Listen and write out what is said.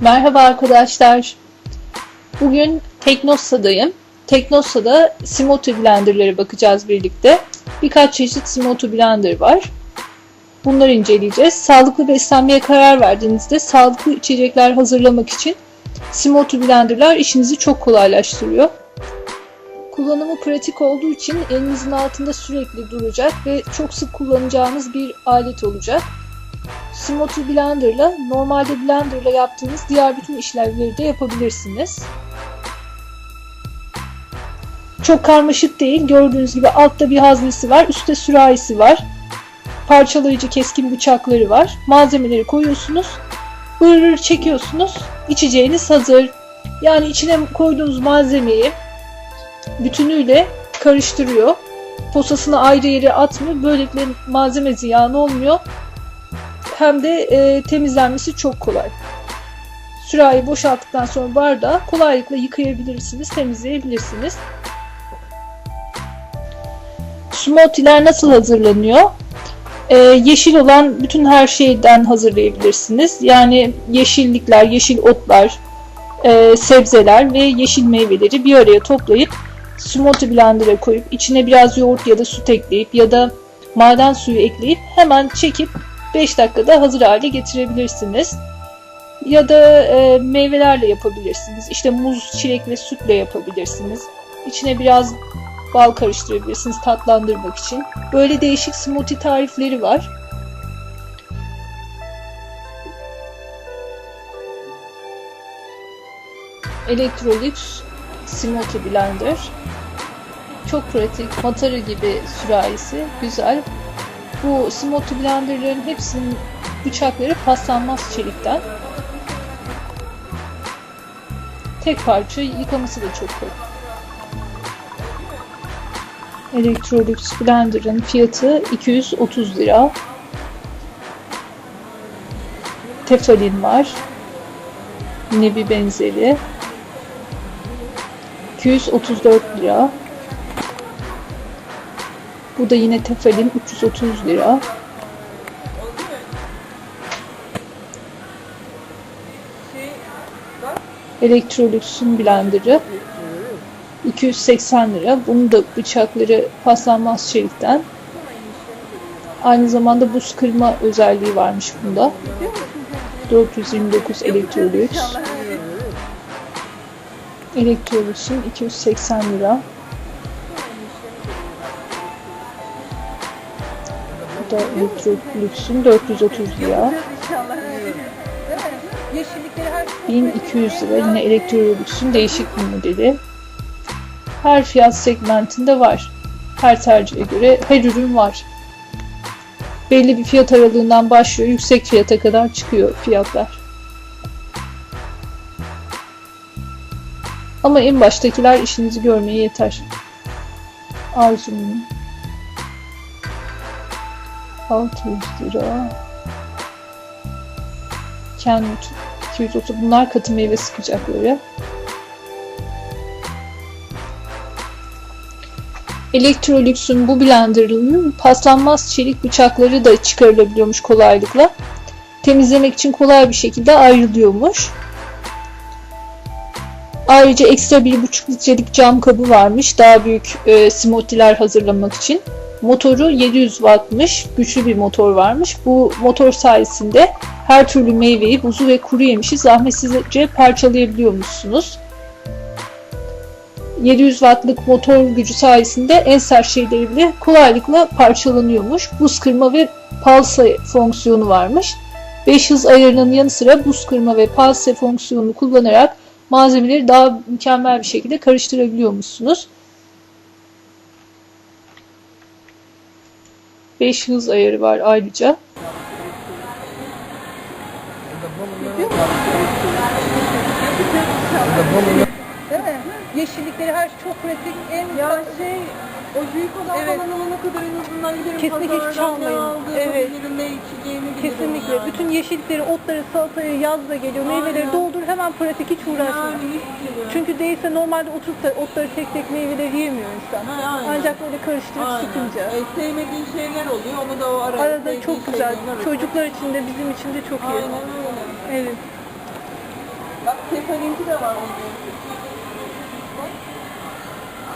Merhaba arkadaşlar. Bugün Teknosa'dayım. Teknosa'da Simoto blenderlara bakacağız birlikte. Birkaç çeşit Simoto blender var. Bunları inceleyeceğiz. Sağlıklı beslenmeye karar verdiğinizde sağlıklı içecekler hazırlamak için Simoto blenderlar işinizi çok kolaylaştırıyor. Kullanımı pratik olduğu için elinizin altında sürekli duracak ve çok sık kullanacağınız bir alet olacak. Simoto Blender'la normalde Blender'la yaptığınız diğer bütün işlevleri de yapabilirsiniz. Çok karmaşık değil. Gördüğünüz gibi altta bir haznesi var, üstte sürahisi var. Parçalayıcı keskin bıçakları var. Malzemeleri koyuyorsunuz. Bırır çekiyorsunuz. İçeceğiniz hazır. Yani içine koyduğunuz malzemeyi bütünüyle karıştırıyor. Posasını ayrı yere atmıyor. Böylelikle malzeme ziyanı olmuyor hem de e, temizlenmesi çok kolay. Sürahi boşalttıktan sonra bardağı kolaylıkla yıkayabilirsiniz, temizleyebilirsiniz. Smoothie'ler nasıl hazırlanıyor? E, yeşil olan bütün her şeyden hazırlayabilirsiniz. Yani yeşillikler, yeşil otlar, e, sebzeler ve yeşil meyveleri bir araya toplayıp smoothie blender'a koyup içine biraz yoğurt ya da süt ekleyip ya da maden suyu ekleyip hemen çekip 5 dakikada hazır hale getirebilirsiniz. Ya da e, meyvelerle yapabilirsiniz. İşte muz, çilek ve sütle yapabilirsiniz. İçine biraz bal karıştırabilirsiniz tatlandırmak için. Böyle değişik smoothie tarifleri var. Electrolux Smoothie Blender. Çok pratik, matara gibi sürahisi, güzel. Bu smoothie blenderların hepsinin bıçakları paslanmaz çelikten. Tek parça yıkaması da çok kolay. Electrolux blenderın fiyatı 230 lira. Tefalin var. Yine benzeri. 234 lira. Bu da yine Tefal'in 330 lira. Electrolux'un blenderı 280 lira. Bunun da bıçakları paslanmaz çelikten. Aynı zamanda buz kırma özelliği varmış bunda. 429 Electrolux. Electrolux'un 280 lira. Bu da Electrolux'un 430 lira. Yeşillikleri her şey 1200 lira yine Electrolux'un değişik bir modeli. Her fiyat segmentinde var. Her tercihe göre her ürün var. Belli bir fiyat aralığından başlıyor, yüksek fiyata kadar çıkıyor fiyatlar. Ama en baştakiler işinizi görmeye yeter. Arzu'nun 600 lira. Kenwood 230. Bunlar katı meyve sıkacakları. Electrolux'un bu blenderının paslanmaz çelik bıçakları da çıkarılabiliyormuş kolaylıkla. Temizlemek için kolay bir şekilde ayrılıyormuş. Ayrıca ekstra bir buçuk litrelik cam kabı varmış daha büyük e, smoothie'ler hazırlamak için. Motoru 700 wattmış, güçlü bir motor varmış. Bu motor sayesinde her türlü meyveyi, buzu ve kuru yemişi zahmetsizce parçalayabiliyormuşsunuz. 700 wattlık motor gücü sayesinde en sert şeyleri bile kolaylıkla parçalanıyormuş. Buz kırma ve palse fonksiyonu varmış. 5 hız ayarının yanı sıra buz kırma ve palse fonksiyonunu kullanarak malzemeleri daha mükemmel bir şekilde karıştırabiliyormuşsunuz. 5 hız ayarı var ayrıca. değil mi? Yeşillikleri her şey çok pratik. En Ya şey, o büyük olan Evet. falan alana kadar en azından giderim Kesinlikle hiç pazardan çalmayın. Evet. yapabilirim, ne içeceğimi bilirim Kesinlikle. yani. Bütün yeşillikleri, otları, salatayı yazda geliyor. Meyveleri Aynen. doldur hemen pratik hiç uğraşmayın. Yani hiç gibi. Çünkü değilse normalde oturup da otları tek tek meyveleri yemiyor insan. Ha, aynen. Ancak böyle karıştırıp Aynen. sıkınca. E, sevmediğin şeyler oluyor, onu da o arada. Arada sevdiğin çok güzel. şeyler arasında. Çocuklar için de bizim için de çok iyi. Aynen öyle. Evet. Bak kefalinki de var onun.